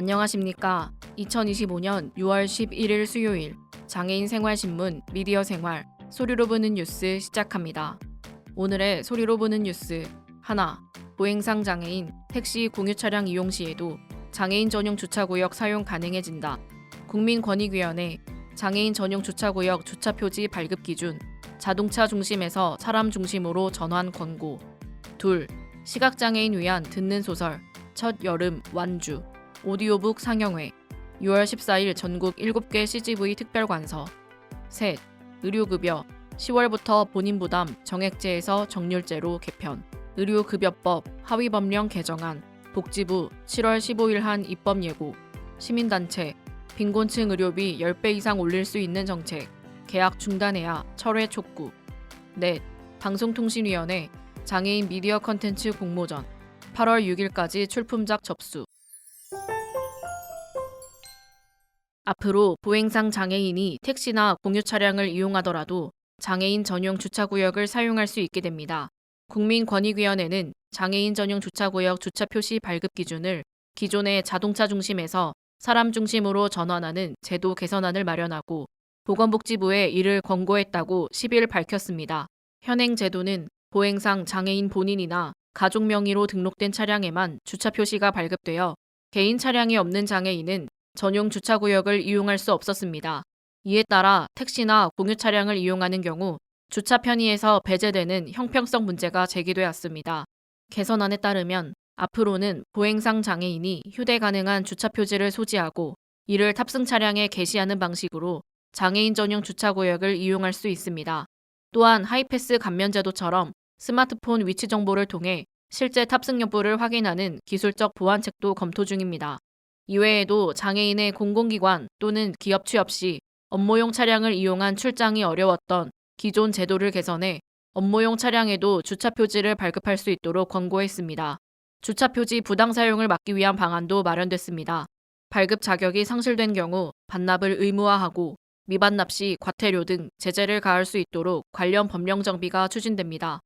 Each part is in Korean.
안녕하십니까. 2025년 6월 11일 수요일 장애인 생활신문 미디어 생활 소리로 보는 뉴스 시작합니다. 오늘의 소리로 보는 뉴스 하나 보행상 장애인 택시 공유 차량 이용 시에도 장애인 전용 주차구역 사용 가능해진다. 국민권익위원회 장애인 전용 주차구역 주차 표지 발급 기준 자동차 중심에서 사람 중심으로 전환 권고 둘 시각장애인 위한 듣는 소설 첫 여름 완주 오디오북 상영회 6월 14일 전국 7개 CGV 특별관서. 셋 의료급여. 10월부터 본인 부담 정액제에서 정률제로 개편. 의료급여법 하위법령 개정안. 복지부 7월 15일 한 입법 예고. 시민단체 빈곤층 의료비 10배 이상 올릴 수 있는 정책. 계약 중단해야 철회 촉구. 넷 방송통신위원회 장애인 미디어 컨텐츠 공모전. 8월 6일까지 출품작 접수 앞으로 보행상 장애인이 택시나 공유 차량을 이용하더라도 장애인 전용 주차구역을 사용할 수 있게 됩니다. 국민권익위원회는 장애인 전용 주차구역 주차 표시 발급 기준을 기존의 자동차 중심에서 사람 중심으로 전환하는 제도 개선안을 마련하고 보건복지부에 이를 권고했다고 10일 밝혔습니다. 현행 제도는 보행상 장애인 본인이나 가족 명의로 등록된 차량에만 주차 표시가 발급되어 개인 차량이 없는 장애인은 전용 주차구역을 이용할 수 없었습니다. 이에 따라 택시나 공유 차량을 이용하는 경우 주차 편의에서 배제되는 형평성 문제가 제기되었습니다. 개선안에 따르면 앞으로는 보행상 장애인이 휴대 가능한 주차 표지를 소지하고 이를 탑승 차량에 게시하는 방식으로 장애인 전용 주차 구역을 이용할 수 있습니다. 또한 하이패스 감면 제도처럼 스마트폰 위치 정보를 통해 실제 탑승 여부를 확인하는 기술적 보완책도 검토 중입니다. 이외에도 장애인의 공공기관 또는 기업 취업 시 업무용 차량을 이용한 출장이 어려웠던 기존 제도를 개선해 업무용 차량에도 주차 표지를 발급할 수 있도록 권고했습니다. 주차 표지 부당 사용을 막기 위한 방안도 마련됐습니다. 발급 자격이 상실된 경우 반납을 의무화하고 미반납 시 과태료 등 제재를 가할 수 있도록 관련 법령 정비가 추진됩니다.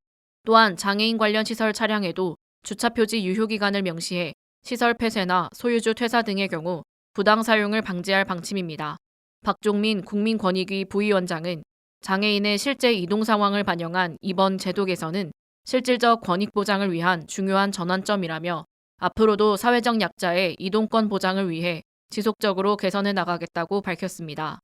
또한 장애인 관련 시설 차량에도 주차 표지 유효 기간을 명시해 시설 폐쇄나 소유주 퇴사 등의 경우 부당 사용을 방지할 방침입니다. 박종민 국민권익위 부위원장은 장애인의 실제 이동 상황을 반영한 이번 제도 개선은 실질적 권익 보장을 위한 중요한 전환점이라며 앞으로도 사회적 약자의 이동권 보장을 위해 지속적으로 개선해 나가겠다고 밝혔습니다.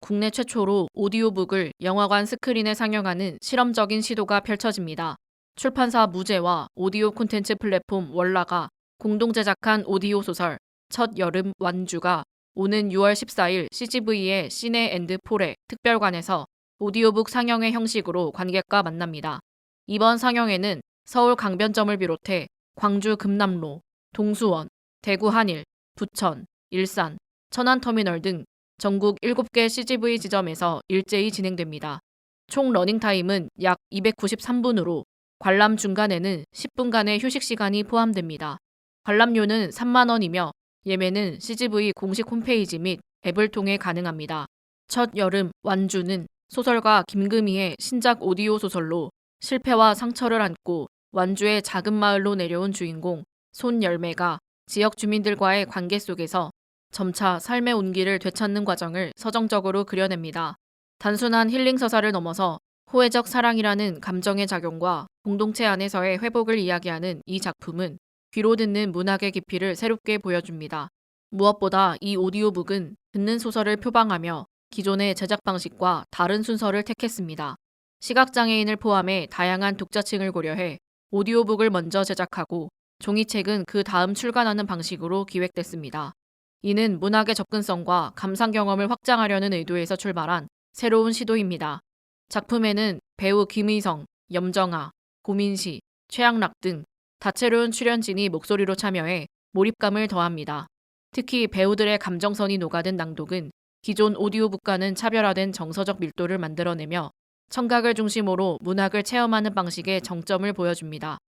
국내 최초로 오디오북을 영화관 스크린에 상영하는 실험적인 시도가 펼쳐집니다. 출판사 무제와 오디오 콘텐츠 플랫폼 월라가 공동 제작한 오디오 소설 첫 여름 완주가 오는 6월 14일 CGV의 시네 앤드 폴의 특별관에서 오디오북 상영회 형식으로 관객과 만납니다. 이번 상영회는 서울 강변점을 비롯해 광주 금남로, 동수원, 대구 한일, 부천, 일산, 천안터미널 등 전국 7개 CGV 지점에서 일제히 진행됩니다. 총 러닝타임은 약 293분으로 관람 중간에는 10분간의 휴식 시간이 포함됩니다. 관람료는 3만원이며 예매는 CGV 공식 홈페이지 및 앱을 통해 가능합니다. 첫 여름 완주는 소설가 김금희의 신작 오디오 소설로 실패와 상처를 안고 완주의 작은 마을로 내려온 주인공 손열매가 지역 주민들과의 관계 속에서 점차 삶의 온기를 되찾는 과정을 서정적으로 그려냅니다. 단순한 힐링 서사를 넘어서 호혜적 사랑이라는 감정의 작용과 공동체 안에서의 회복을 이야기하는 이 작품은 귀로 듣는 문학의 깊이를 새롭게 보여줍니다. 무엇보다 이 오디오북은 듣는 소설을 표방하며 기존의 제작 방식과 다른 순서를 택했습니다. 시각장애인을 포함해 다양한 독자층을 고려해 오디오북을 먼저 제작하고 종이책은 그 다음 출간하는 방식으로 기획됐습니다. 이는 문학의 접근성과 감상 경험을 확장하려는 의도에서 출발한 새로운 시도입니다. 작품에는 배우 김의성, 염정아, 고민시, 최양락 등 다채로운 출연진이 목소리로 참여해 몰입감을 더합니다. 특히 배우들의 감정선이 녹아든 낭독은 기존 오디오북과는 차별화된 정서적 밀도를 만들어내며 청각을 중심으로 문학을 체험하는 방식의 정점을 보여줍니다.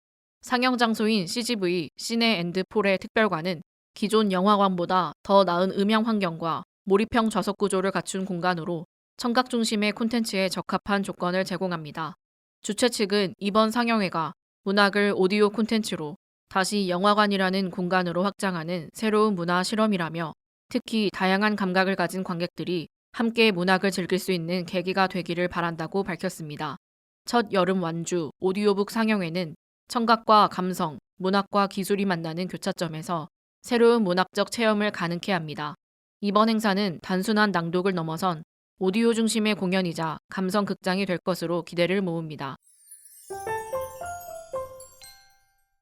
상영 장소인 CGV 시네 앤드 폴의 특별관은 기존 영화관보다 더 나은 음향 환경과 몰입형 좌석 구조를 갖춘 공간으로 청각 중심의 콘텐츠에 적합한 조건을 제공합니다. 주최 측은 이번 상영회가 문학을 오디오 콘텐츠로 다시 영화관이라는 공간으로 확장하는 새로운 문화 실험이라며 특히 다양한 감각을 가진 관객들이 함께 문학을 즐길 수 있는 계기가 되기를 바란다고 밝혔습니다. 첫 여름 완주 오디오북 상영회는 청각과 감성, 문학과 기술이 만나는 교차점에서 새로운 문학적 체험을 가능케 합니다. 이번 행사는 단순한 낭독을 넘어선 오디오 중심의 공연이자 감성 극장이 될 것으로 기대를 모읍니다.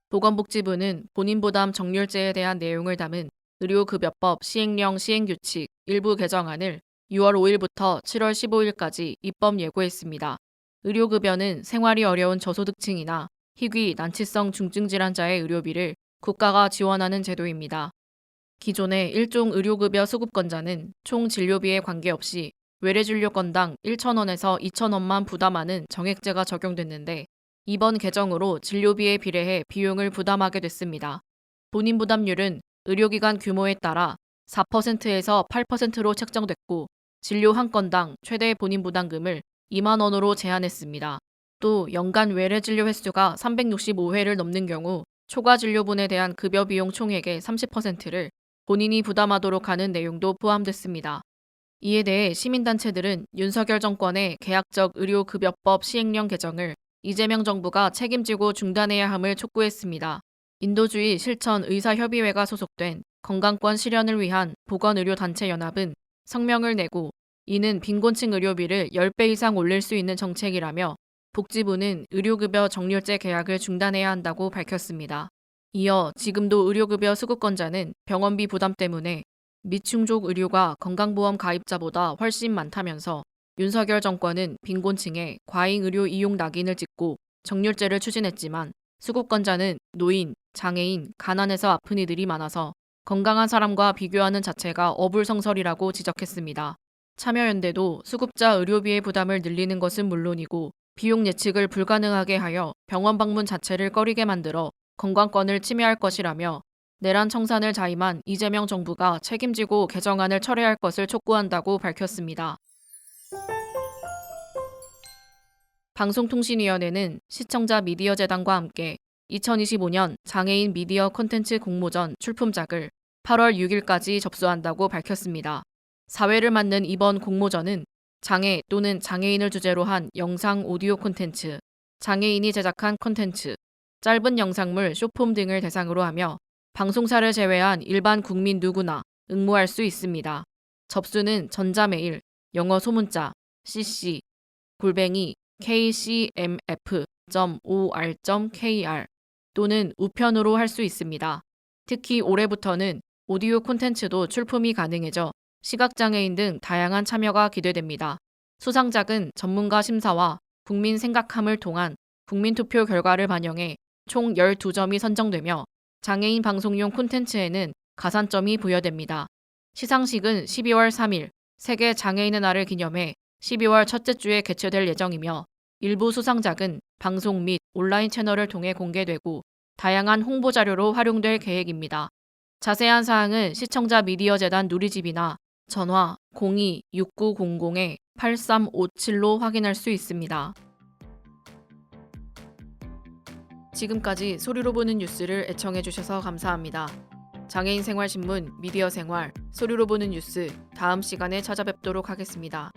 보건복지부는 본인 부담 정률제에 대한 내용을 담은 의료급여법 시행령 시행규칙 일부 개정안을 6월 5일부터 7월 15일까지 입법 예고했습니다. 의료급여는 생활이 어려운 저소득층이나 희귀, 난치성 중증질환자의 의료비를 국가가 지원하는 제도입니다. 기존의 일종 의료급여 수급권자는 총 진료비에 관계없이 외래진료 건당 1,000원에서 2,000원만 부담하는 정액제가 적용됐는데 이번 개정으로 진료비에 비례해 비용을 부담하게 됐습니다. 본인 부담률은 의료기관 규모에 따라 4%에서 8%로 책정됐고 진료 한 건당 최대 본인 부담금을 2만 원으로 제한했습니다. 또 연간 외래 진료 횟수가 365회를 넘는 경우 초과 진료분에 대한 급여 비용 총액의 30%를 본인이 부담하도록 하는 내용도 포함됐습니다. 이에 대해 시민단체들은 윤석열 정권의 계약적 의료급여법 시행령 개정을 이재명 정부가 책임지고 중단해야 함을 촉구했습니다. 인도주의 실천 의사협의회가 소속된 건강권 실현을 위한 보건의료단체연합은 성명을 내고 이는 빈곤층 의료비를 10배 이상 올릴 수 있는 정책이라며 복지부는 의료급여 정률제 계약을 중단해야 한다고 밝혔습니다. 이어 지금도 의료급여 수급권자는 병원비 부담 때문에 미충족 의료가 건강보험 가입자보다 훨씬 많다면서 윤석열 정권은 빈곤층에 과잉 의료 이용 낙인을 찍고 정률제를 추진했지만 수급권자는 노인, 장애인, 가난해서 아픈 이들이 많아서 건강한 사람과 비교하는 자체가 어불성설이라고 지적했습니다. 참여연대도 수급자 의료비의 부담을 늘리는 것은 물론이고 비용 예측을 불가능하게 하여 병원 방문 자체를 꺼리게 만들어 건강권을 침해할 것이라며 내란 청산을 자임한 이재명 정부가 책임지고 개정안을 철회할 것을 촉구한다고 밝혔습니다. 방송통신위원회는 시청자 미디어 재단과 함께 2025년 장애인 미디어 콘텐츠 공모전 출품작을 8월 6일까지 접수한다고 밝혔습니다. 사회를 맡는 이번 공모전은 장애 또는 장애인을 주제로 한 영상 오디오 콘텐츠, 장애인이 제작한 콘텐츠, 짧은 영상물, 쇼폼 등을 대상으로 하며 방송사를 제외한 일반 국민 누구나 응모할 수 있습니다. 접수는 전자메일, 영어 소문자, cc, 골뱅이 kcmf.or.kr 또는 우편으로 할 수 있습니다. 특히 올해부터는 오디오 콘텐츠도 출품이 가능해져 시각장애인 등 다양한 참여가 기대됩니다. 수상작은 전문가 심사와 국민 생각함을 통한 국민투표 결과를 반영해 총 12점이 선정되며 장애인 방송용 콘텐츠에는 가산점이 부여됩니다. 시상식은 12월 3일 세계 장애인의 날을 기념해 12월 첫째 주에 개최될 예정이며 일부 수상작은 방송 및 온라인 채널을 통해 공개되고 다양한 홍보 자료로 활용될 계획입니다. 자세한 사항은 시청자 미디어 재단 누리집이나 전화 02-6900-8357로 확인할 수 있습니다. 지금까지 소리로 보는 뉴스를 애청해 주셔서 감사합니다. 장애인 생활 신문 미디어 생활 소리로 보는 뉴스 다음 시간에 찾아뵙도록 하겠습니다.